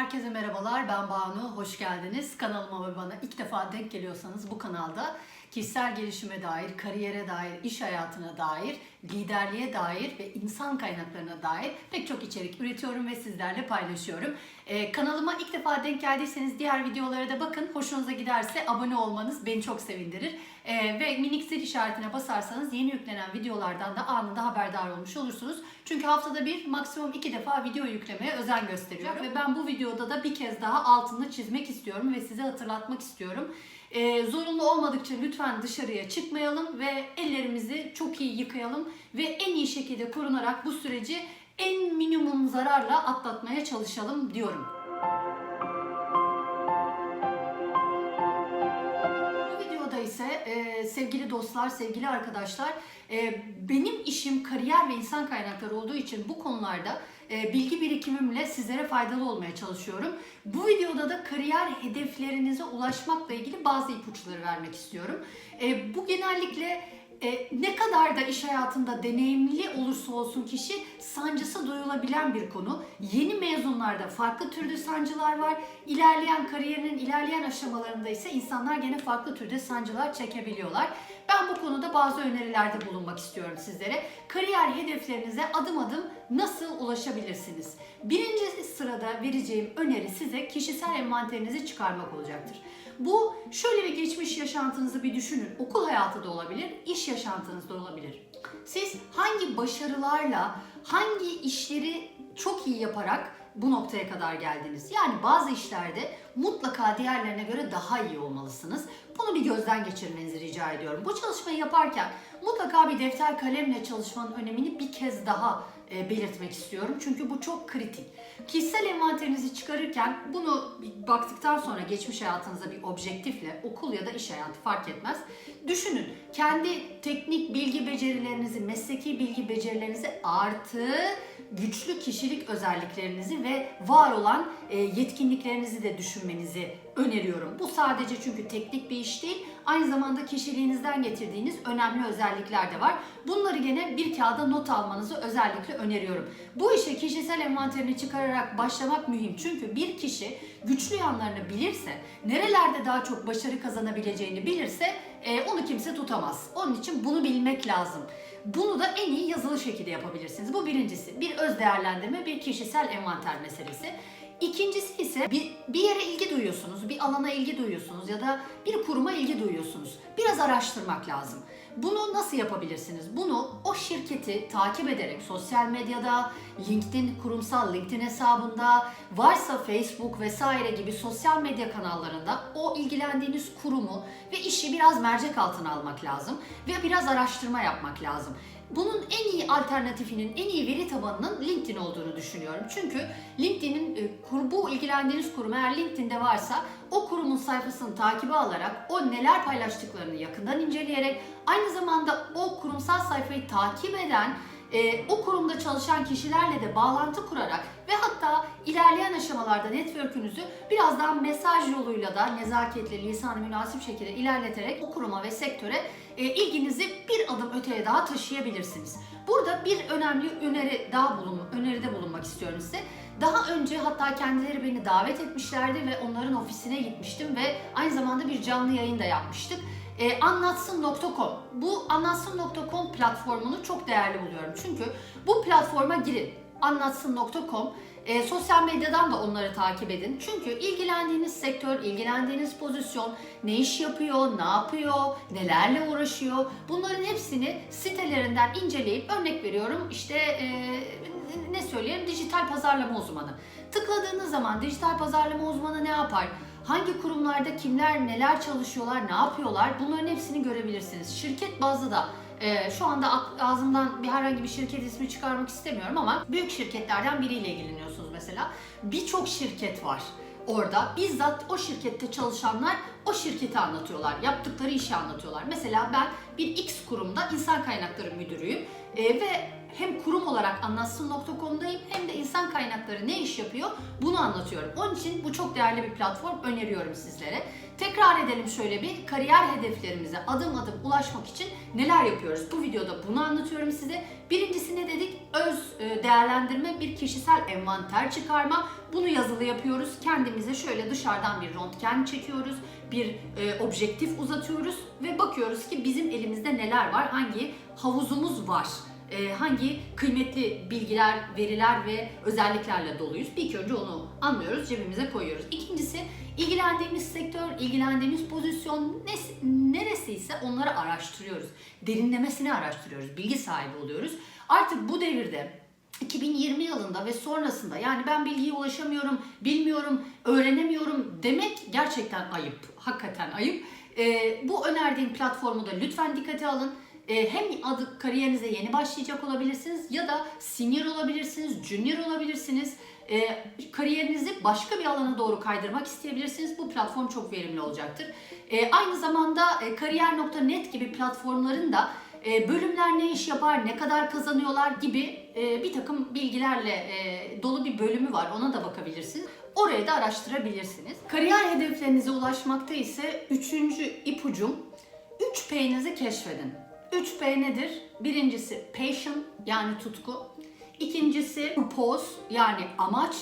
Herkese merhabalar, ben Banu, hoş geldiniz. Kanalıma ve bana ilk defa denk geliyorsanız bu kanalda kişisel gelişime dair, kariyere dair, iş hayatına dair, liderliğe dair ve insan kaynaklarına dair pek çok içerik üretiyorum ve sizlerle paylaşıyorum. Ee, kanalıma ilk defa denk geldiyseniz diğer videolara da bakın. Hoşunuza giderse abone olmanız beni çok sevindirir. Ee, ve minik zil işaretine basarsanız yeni yüklenen videolardan da anında haberdar olmuş olursunuz. Çünkü haftada bir maksimum iki defa video yüklemeye özen gösteriyorum. Ve ben bu videoda da bir kez daha altını çizmek istiyorum ve size hatırlatmak istiyorum. Ee, zorunlu olmadıkça lütfen dışarıya çıkmayalım ve ellerimizi çok iyi yıkayalım ve en iyi şekilde korunarak bu süreci en minimum zararla atlatmaya çalışalım diyorum. Dostlar, sevgili arkadaşlar, e, benim işim kariyer ve insan kaynakları olduğu için bu konularda e, bilgi birikimimle sizlere faydalı olmaya çalışıyorum. Bu videoda da kariyer hedeflerinize ulaşmakla ilgili bazı ipuçları vermek istiyorum. E, bu genellikle e, ne kadar da iş hayatında deneyimli olursa olsun kişi sancısı duyulabilen bir konu. Yeni mezunlarda farklı türde sancılar var. İlerleyen kariyerinin ilerleyen aşamalarında ise insanlar gene farklı türde sancılar çekebiliyorlar. Ben bu konuda bazı önerilerde bulunmak istiyorum sizlere. Kariyer hedeflerinize adım adım nasıl ulaşabilirsiniz? Birinci sırada vereceğim öneri size kişisel envanterinizi çıkarmak olacaktır. Bu şöyle bir geçmiş yaşantınızı bir düşünün. Okul hayatı da olabilir, iş yaşantınız da olabilir. Siz hangi başarılarla, hangi işleri çok iyi yaparak bu noktaya kadar geldiniz? Yani bazı işlerde mutlaka diğerlerine göre daha iyi olmalısınız. Bunu bir gözden geçirmenizi rica ediyorum. Bu çalışmayı yaparken mutlaka bir defter kalemle çalışmanın önemini bir kez daha belirtmek istiyorum. Çünkü bu çok kritik. Kişisel envanterinizi çıkarırken bunu baktıktan sonra geçmiş hayatınıza bir objektifle okul ya da iş hayatı fark etmez. Düşünün kendi teknik bilgi becerilerinizi, mesleki bilgi becerilerinizi artı güçlü kişilik özelliklerinizi ve var olan e, yetkinliklerinizi de düşünmenizi öneriyorum. Bu sadece çünkü teknik bir iş değil, aynı zamanda kişiliğinizden getirdiğiniz önemli özellikler de var. Bunları gene bir kağıda not almanızı özellikle öneriyorum. Bu işe kişisel envanterini çıkararak başlamak mühim. Çünkü bir kişi güçlü yanlarını bilirse, nerelerde daha çok başarı kazanabileceğini bilirse e, onu kimse tutamaz. Onun için bunu bilmek lazım. Bunu da en iyi yazılı şekilde yapabilirsiniz. Bu birincisi. Bir öz değerlendirme, bir kişisel envanter meselesi. İkincisi ise bir, bir yere ilgi duyuyorsunuz, bir alana ilgi duyuyorsunuz ya da bir kuruma ilgi duyuyorsunuz. Biraz araştırmak lazım. Bunu nasıl yapabilirsiniz? Bunu o şirketi takip ederek sosyal medyada, LinkedIn kurumsal LinkedIn hesabında, varsa Facebook vesaire gibi sosyal medya kanallarında o ilgilendiğiniz kurumu ve işi biraz mercek altına almak lazım ve biraz araştırma yapmak lazım. Bunun en iyi alternatifinin, en iyi veri tabanının LinkedIn olduğunu düşünüyorum. Çünkü LinkedIn'in e, bu ilgilendiğiniz kurum eğer LinkedIn'de varsa o kurumun sayfasını takibe alarak o neler paylaştıklarını yakından inceleyerek aynı zamanda o kurumsal sayfayı takip eden e, o kurumda çalışan kişilerle de bağlantı kurarak hatta ilerleyen aşamalarda network'ünüzü biraz daha mesaj yoluyla da nezaketli, lisan münasip şekilde ilerleterek o kuruma ve sektöre e, ilginizi bir adım öteye daha taşıyabilirsiniz. Burada bir önemli öneri daha bulun, öneride bulunmak istiyorum size. Daha önce hatta kendileri beni davet etmişlerdi ve onların ofisine gitmiştim ve aynı zamanda bir canlı yayın da yapmıştık. E, anlatsın.com. Bu anlatsın.com platformunu çok değerli buluyorum. Çünkü bu platforma girin. Anlatsın.com. E, sosyal medyadan da onları takip edin. Çünkü ilgilendiğiniz sektör, ilgilendiğiniz pozisyon, ne iş yapıyor, ne yapıyor, nelerle uğraşıyor. Bunların hepsini sitelerinden inceleyip örnek veriyorum işte e, ne söyleyeyim dijital pazarlama uzmanı. Tıkladığınız zaman dijital pazarlama uzmanı ne yapar? Hangi kurumlarda kimler neler çalışıyorlar, ne yapıyorlar bunların hepsini görebilirsiniz. Şirket bazlı da e, şu anda ağzımdan bir herhangi bir şirket ismi çıkarmak istemiyorum ama büyük şirketlerden biriyle ilgileniyorsunuz mesela. Birçok şirket var orada. Bizzat o şirkette çalışanlar o şirketi anlatıyorlar. Yaptıkları işi anlatıyorlar. Mesela ben bir X kurumda insan kaynakları müdürüyüm. E, ve hem kurum olarak anlatsın.com'dayım hem de insan kaynakları ne iş yapıyor bunu anlatıyorum. Onun için bu çok değerli bir platform öneriyorum sizlere. Tekrar edelim şöyle bir kariyer hedeflerimize adım adım ulaşmak için neler yapıyoruz? Bu videoda bunu anlatıyorum size. Birincisi ne dedik? Öz e, değerlendirme, bir kişisel envanter çıkarma. Bunu yazılı yapıyoruz. Kendimize şöyle dışarıdan bir röntgen çekiyoruz. Bir e, objektif uzatıyoruz ve bakıyoruz ki bizim elimizde neler var, hangi havuzumuz var e, hangi kıymetli bilgiler, veriler ve özelliklerle doluyuz. Bir ilk önce onu anlıyoruz, cebimize koyuyoruz. İkincisi ilgilendiğimiz sektör, ilgilendiğimiz pozisyon nes- neresiyse onları araştırıyoruz. Derinlemesine araştırıyoruz, bilgi sahibi oluyoruz. Artık bu devirde 2020 yılında ve sonrasında yani ben bilgiye ulaşamıyorum, bilmiyorum, öğrenemiyorum demek gerçekten ayıp. Hakikaten ayıp. Ee, bu önerdiğim platformu da lütfen dikkate alın. Ee, hem adı kariyerinize yeni başlayacak olabilirsiniz ya da senior olabilirsiniz, junior olabilirsiniz. Ee, kariyerinizi başka bir alana doğru kaydırmak isteyebilirsiniz. Bu platform çok verimli olacaktır. Ee, aynı zamanda e, kariyer.net gibi platformların da e, bölümler ne iş yapar, ne kadar kazanıyorlar gibi e, bir takım bilgilerle e, dolu bir bölümü var. Ona da bakabilirsiniz. Orayı da araştırabilirsiniz. Kariyer hedeflerinize ulaşmakta ise üçüncü ipucum 3P'nizi keşfedin. 3P nedir? Birincisi passion yani tutku. İkincisi purpose yani amaç.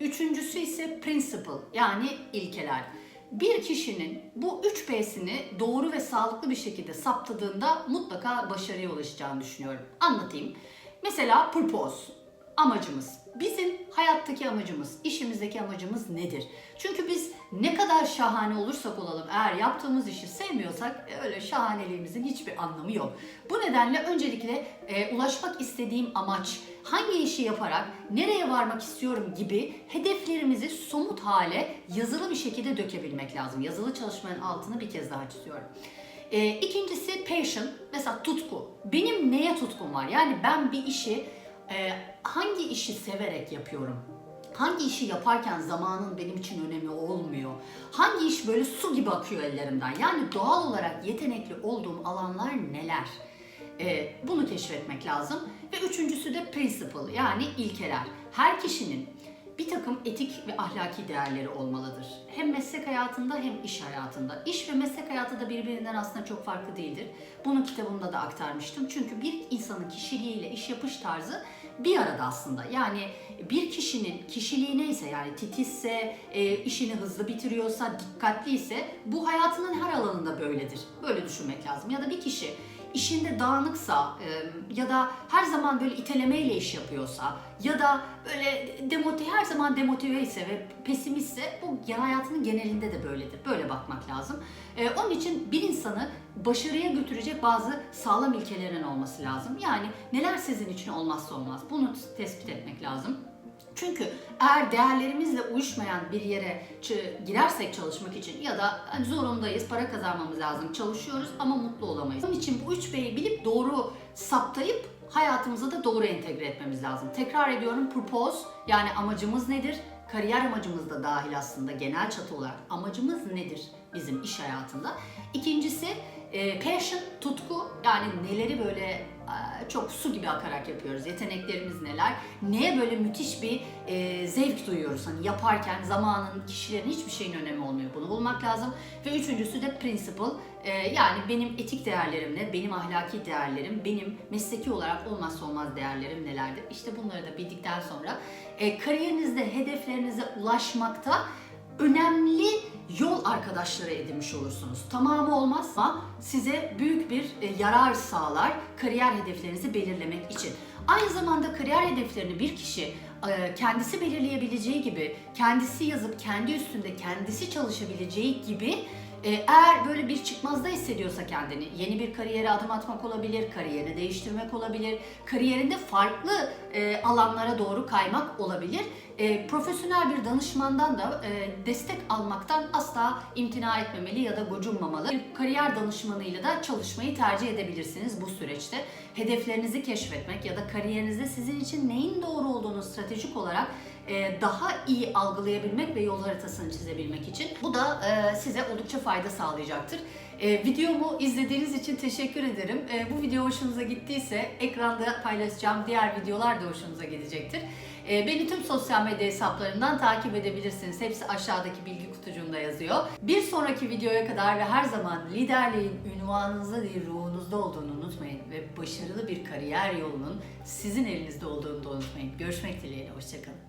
Üçüncüsü ise principle yani ilkeler. Bir kişinin bu 3 P'sini doğru ve sağlıklı bir şekilde saptadığında mutlaka başarıya ulaşacağını düşünüyorum. Anlatayım. Mesela purpose, amacımız. Bizim hayattaki amacımız, işimizdeki amacımız nedir? Çünkü biz ne kadar şahane olursak olalım eğer yaptığımız işi sevmiyorsak e, öyle şahaneliğimizin hiçbir anlamı yok. Bu nedenle öncelikle e, ulaşmak istediğim amaç, hangi işi yaparak nereye varmak istiyorum gibi hedeflerimizi somut hale yazılı bir şekilde dökebilmek lazım. Yazılı çalışmanın altını bir kez daha çiziyorum. E, ikincisi passion, mesela tutku. Benim neye tutkum var? Yani ben bir işi e, hangi işi severek yapıyorum? Hangi işi yaparken zamanın benim için önemi olmuyor? Hangi iş böyle su gibi akıyor ellerimden? Yani doğal olarak yetenekli olduğum alanlar neler? Ee, bunu keşfetmek lazım. Ve üçüncüsü de principle yani ilkeler. Her kişinin bir takım etik ve ahlaki değerleri olmalıdır. Hem meslek hayatında hem iş hayatında. İş ve meslek hayatı da birbirinden aslında çok farklı değildir. Bunu kitabımda da aktarmıştım. Çünkü bir insanın kişiliğiyle iş yapış tarzı bir arada aslında. Yani bir kişinin kişiliği neyse yani titizse, e, işini hızlı bitiriyorsa, dikkatliyse bu hayatının her alanında böyledir. Böyle düşünmek lazım. Ya da bir kişi işinde dağınıksa e, ya da her zaman böyle itelemeyle iş yapıyorsa ya da böyle demotive her zaman demotive ise ve pesimistse bu hayatının genelinde de böyledir. Böyle bakmak lazım. E, onun için bir insanı başarıya götürecek bazı sağlam ilkelerin olması lazım. Yani neler sizin için olmazsa olmaz. Bunu tespit etmek lazım. Çünkü eğer değerlerimizle uyuşmayan bir yere girersek çalışmak için ya da hani zorundayız, para kazanmamız lazım, çalışıyoruz ama mutlu olamayız. Onun için bu 3 B'yi bilip doğru saptayıp hayatımıza da doğru entegre etmemiz lazım. Tekrar ediyorum purpose yani amacımız nedir? Kariyer amacımız da dahil aslında genel çatı olarak amacımız nedir bizim iş hayatında? İkincisi passion, tutku yani neleri böyle çok su gibi akarak yapıyoruz. Yeteneklerimiz neler? Neye böyle müthiş bir e, zevk duyuyoruz? Hani yaparken zamanın, kişilerin hiçbir şeyin önemi olmuyor. Bunu bulmak lazım. Ve üçüncüsü de principle. E, yani benim etik değerlerim ne? Benim ahlaki değerlerim, benim mesleki olarak olmazsa olmaz değerlerim nelerdir? İşte bunları da bildikten sonra e, kariyerinizde hedeflerinize ulaşmakta önemli yol arkadaşları edinmiş olursunuz. Tamamı olmaz ama size büyük bir e, yarar sağlar kariyer hedeflerinizi belirlemek için. Aynı zamanda kariyer hedeflerini bir kişi e, kendisi belirleyebileceği gibi, kendisi yazıp kendi üstünde kendisi çalışabileceği gibi eğer böyle bir çıkmazda hissediyorsa kendini, yeni bir kariyere adım atmak olabilir, kariyerini değiştirmek olabilir, kariyerinde farklı e, alanlara doğru kaymak olabilir. E, profesyonel bir danışmandan da e, destek almaktan asla imtina etmemeli ya da gocunmamalı. Bir kariyer danışmanıyla da çalışmayı tercih edebilirsiniz bu süreçte. Hedeflerinizi keşfetmek ya da kariyerinizde sizin için neyin doğru olduğunu stratejik olarak daha iyi algılayabilmek ve yol haritasını çizebilmek için. Bu da e, size oldukça fayda sağlayacaktır. E, videomu izlediğiniz için teşekkür ederim. E, bu video hoşunuza gittiyse ekranda paylaşacağım diğer videolar da hoşunuza gidecektir. E, beni tüm sosyal medya hesaplarından takip edebilirsiniz. Hepsi aşağıdaki bilgi kutucuğunda yazıyor. Bir sonraki videoya kadar ve her zaman liderliğin ünvanınızda değil ruhunuzda olduğunu unutmayın ve başarılı bir kariyer yolunun sizin elinizde olduğunu da unutmayın. Görüşmek dileğiyle, hoşçakalın.